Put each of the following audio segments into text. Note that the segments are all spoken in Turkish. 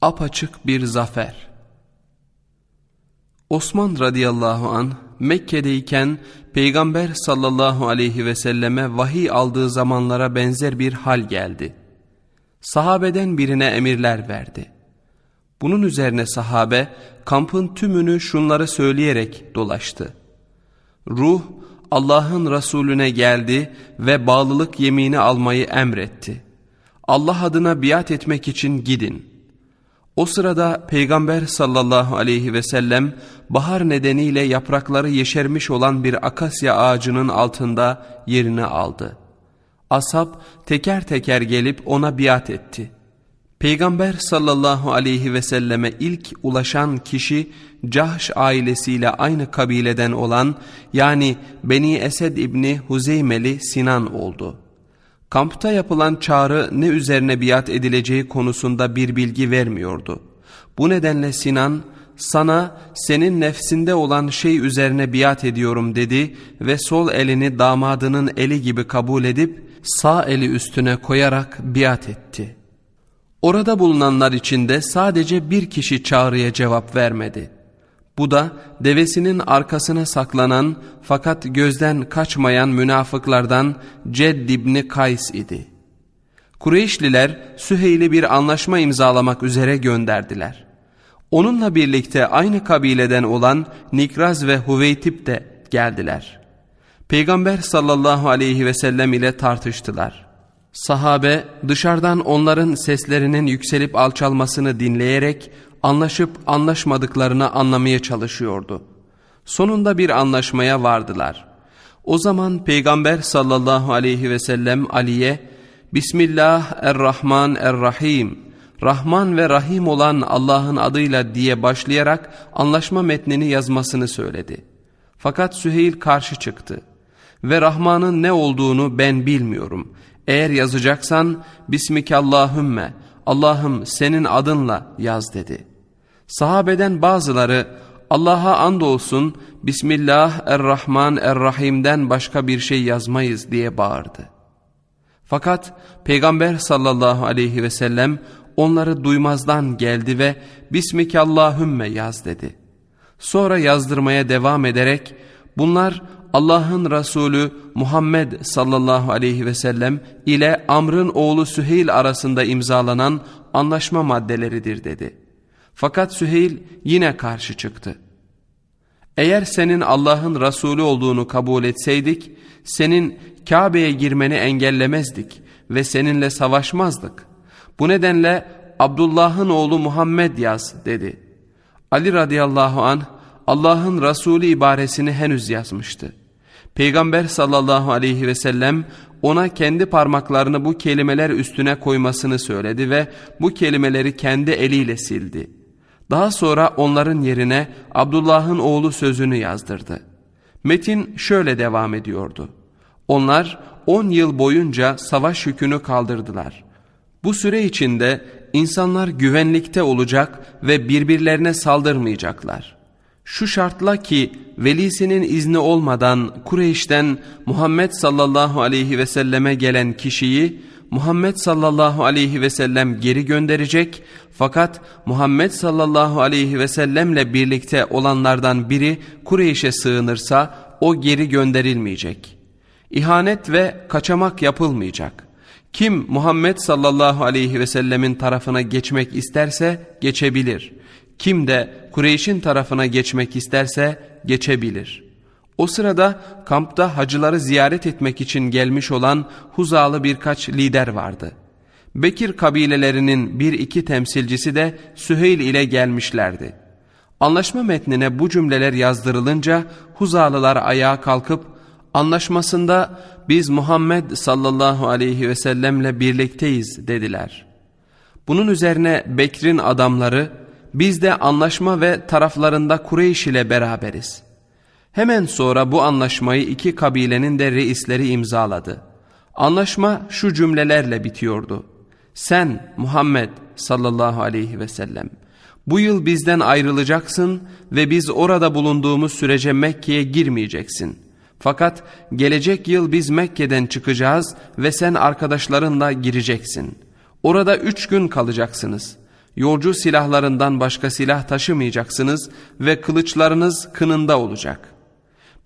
Apaçık bir zafer Osman radıyallahu an Mekke'deyken Peygamber sallallahu aleyhi ve selleme vahiy aldığı zamanlara benzer bir hal geldi. Sahabeden birine emirler verdi. Bunun üzerine sahabe kampın tümünü şunları söyleyerek dolaştı. Ruh Allah'ın Resulüne geldi ve bağlılık yemini almayı emretti. Allah adına biat etmek için gidin. O sırada Peygamber sallallahu aleyhi ve sellem bahar nedeniyle yaprakları yeşermiş olan bir akasya ağacının altında yerini aldı. Ashab teker teker gelip ona biat etti. Peygamber sallallahu aleyhi ve selleme ilk ulaşan kişi Cahş ailesiyle aynı kabileden olan yani Beni Esed İbni Huzeymeli Sinan oldu. Kampta yapılan çağrı ne üzerine biat edileceği konusunda bir bilgi vermiyordu. Bu nedenle Sinan sana senin nefsinde olan şey üzerine biat ediyorum dedi ve sol elini damadının eli gibi kabul edip sağ eli üstüne koyarak biat etti. Orada bulunanlar içinde sadece bir kişi çağrıya cevap vermedi. Bu da devesinin arkasına saklanan fakat gözden kaçmayan münafıklardan Cedd İbni Kays idi. Kureyşliler Süheyl'i bir anlaşma imzalamak üzere gönderdiler. Onunla birlikte aynı kabileden olan Nikraz ve Huveytip de geldiler. Peygamber sallallahu aleyhi ve sellem ile tartıştılar. Sahabe dışarıdan onların seslerinin yükselip alçalmasını dinleyerek anlaşıp anlaşmadıklarını anlamaya çalışıyordu. Sonunda bir anlaşmaya vardılar. O zaman Peygamber sallallahu aleyhi ve sellem Ali'ye Bismillah er-Rahman er-Rahim Rahman ve Rahim olan Allah'ın adıyla diye başlayarak anlaşma metnini yazmasını söyledi. Fakat Süheyl karşı çıktı. Ve Rahman'ın ne olduğunu ben bilmiyorum. Eğer yazacaksan Bismikallahümme Allah'ım senin adınla yaz dedi. Sahabeden bazıları Allah'a andolsun Bismillah er-Rahman er-Rahim'den başka bir şey yazmayız diye bağırdı. Fakat Peygamber sallallahu aleyhi ve sellem onları duymazdan geldi ve Bismikallahümme yaz dedi. Sonra yazdırmaya devam ederek bunlar Allah'ın Resulü Muhammed sallallahu aleyhi ve sellem ile Amr'ın oğlu Süheyl arasında imzalanan anlaşma maddeleridir dedi. Fakat Süheyl yine karşı çıktı. Eğer senin Allah'ın Resulü olduğunu kabul etseydik, senin Kabe'ye girmeni engellemezdik ve seninle savaşmazdık. Bu nedenle Abdullah'ın oğlu Muhammed yaz dedi. Ali radıyallahu anh Allah'ın Resulü ibaresini henüz yazmıştı. Peygamber sallallahu aleyhi ve sellem ona kendi parmaklarını bu kelimeler üstüne koymasını söyledi ve bu kelimeleri kendi eliyle sildi. Daha sonra onların yerine Abdullah'ın oğlu sözünü yazdırdı. Metin şöyle devam ediyordu. Onlar on yıl boyunca savaş yükünü kaldırdılar. Bu süre içinde insanlar güvenlikte olacak ve birbirlerine saldırmayacaklar. Şu şartla ki velisinin izni olmadan Kureyş'ten Muhammed sallallahu aleyhi ve selleme gelen kişiyi Muhammed sallallahu aleyhi ve sellem geri gönderecek fakat Muhammed sallallahu aleyhi ve sellemle birlikte olanlardan biri Kureyş'e sığınırsa o geri gönderilmeyecek. İhanet ve kaçamak yapılmayacak. Kim Muhammed sallallahu aleyhi ve sellemin tarafına geçmek isterse geçebilir. Kim de Kureyş'in tarafına geçmek isterse geçebilir. O sırada kampta hacıları ziyaret etmek için gelmiş olan Huzalı birkaç lider vardı. Bekir kabilelerinin bir iki temsilcisi de Süheyl ile gelmişlerdi. Anlaşma metnine bu cümleler yazdırılınca Huzalılar ayağa kalkıp anlaşmasında biz Muhammed sallallahu aleyhi ve sellemle birlikteyiz dediler. Bunun üzerine Bekir'in adamları biz de anlaşma ve taraflarında Kureyş ile beraberiz. Hemen sonra bu anlaşmayı iki kabilenin de reisleri imzaladı. Anlaşma şu cümlelerle bitiyordu. Sen Muhammed sallallahu aleyhi ve sellem bu yıl bizden ayrılacaksın ve biz orada bulunduğumuz sürece Mekke'ye girmeyeceksin.'' Fakat gelecek yıl biz Mekke'den çıkacağız ve sen arkadaşlarınla gireceksin. Orada üç gün kalacaksınız. Yolcu silahlarından başka silah taşımayacaksınız ve kılıçlarınız kınında olacak.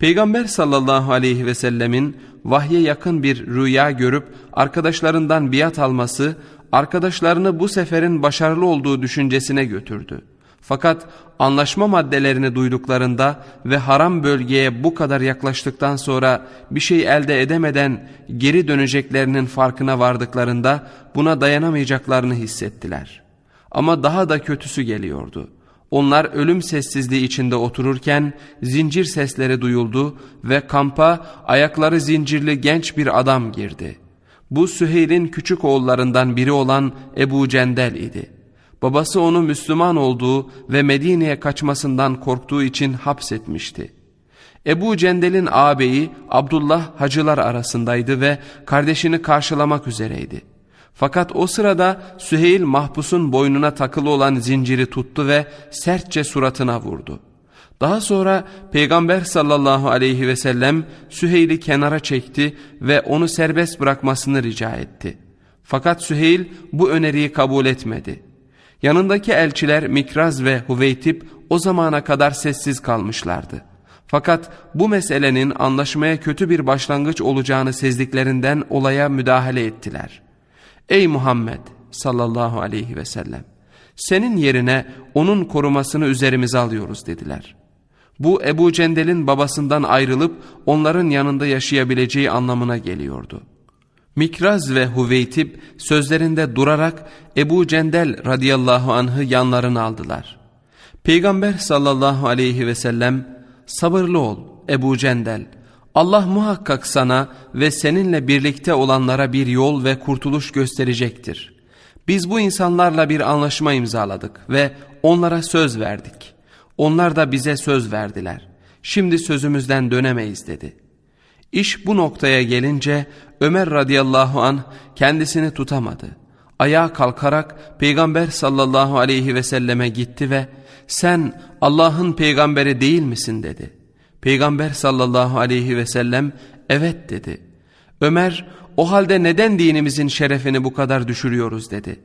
Peygamber sallallahu aleyhi ve sellemin vahye yakın bir rüya görüp arkadaşlarından biat alması arkadaşlarını bu seferin başarılı olduğu düşüncesine götürdü. Fakat anlaşma maddelerini duyduklarında ve haram bölgeye bu kadar yaklaştıktan sonra bir şey elde edemeden geri döneceklerinin farkına vardıklarında buna dayanamayacaklarını hissettiler. Ama daha da kötüsü geliyordu. Onlar ölüm sessizliği içinde otururken zincir sesleri duyuldu ve kampa ayakları zincirli genç bir adam girdi. Bu Süheyl'in küçük oğullarından biri olan Ebu Cendel idi. Babası onu Müslüman olduğu ve Medine'ye kaçmasından korktuğu için hapsetmişti. Ebu Cendel'in ağabeyi Abdullah hacılar arasındaydı ve kardeşini karşılamak üzereydi. Fakat o sırada Süheyl mahpusun boynuna takılı olan zinciri tuttu ve sertçe suratına vurdu. Daha sonra Peygamber sallallahu aleyhi ve sellem Süheyl'i kenara çekti ve onu serbest bırakmasını rica etti. Fakat Süheyl bu öneriyi kabul etmedi. Yanındaki elçiler Mikraz ve Huveytip o zamana kadar sessiz kalmışlardı. Fakat bu meselenin anlaşmaya kötü bir başlangıç olacağını sezdiklerinden olaya müdahale ettiler. Ey Muhammed sallallahu aleyhi ve sellem senin yerine onun korumasını üzerimize alıyoruz dediler. Bu Ebu Cendel'in babasından ayrılıp onların yanında yaşayabileceği anlamına geliyordu. Mikraz ve Huveytip sözlerinde durarak Ebu Cendel radıyallahu anh'ı yanlarına aldılar. Peygamber sallallahu aleyhi ve sellem sabırlı ol Ebu Cendel. Allah muhakkak sana ve seninle birlikte olanlara bir yol ve kurtuluş gösterecektir. Biz bu insanlarla bir anlaşma imzaladık ve onlara söz verdik. Onlar da bize söz verdiler. Şimdi sözümüzden dönemeyiz dedi. İş bu noktaya gelince Ömer radıyallahu an kendisini tutamadı. Ayağa kalkarak Peygamber sallallahu aleyhi ve selleme gitti ve sen Allah'ın peygamberi değil misin dedi. Peygamber sallallahu aleyhi ve sellem evet dedi. Ömer o halde neden dinimizin şerefini bu kadar düşürüyoruz dedi.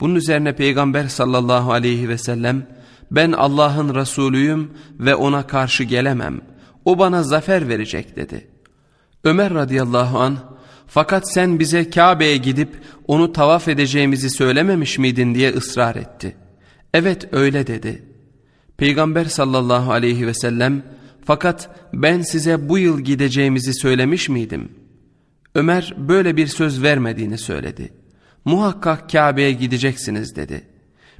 Bunun üzerine Peygamber sallallahu aleyhi ve sellem ben Allah'ın Resulüyüm ve ona karşı gelemem. O bana zafer verecek dedi. Ömer radıyallahu an fakat sen bize Kabe'ye gidip onu tavaf edeceğimizi söylememiş miydin diye ısrar etti. Evet öyle dedi. Peygamber sallallahu aleyhi ve sellem fakat ben size bu yıl gideceğimizi söylemiş miydim? Ömer böyle bir söz vermediğini söyledi. Muhakkak Kabe'ye gideceksiniz dedi.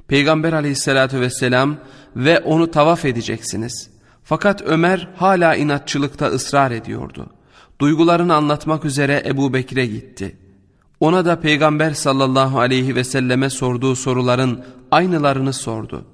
Peygamber aleyhissalatü vesselam ve onu tavaf edeceksiniz. Fakat Ömer hala inatçılıkta ısrar ediyordu. Duygularını anlatmak üzere Ebu Bekir'e gitti. Ona da Peygamber sallallahu aleyhi ve selleme sorduğu soruların aynılarını sordu.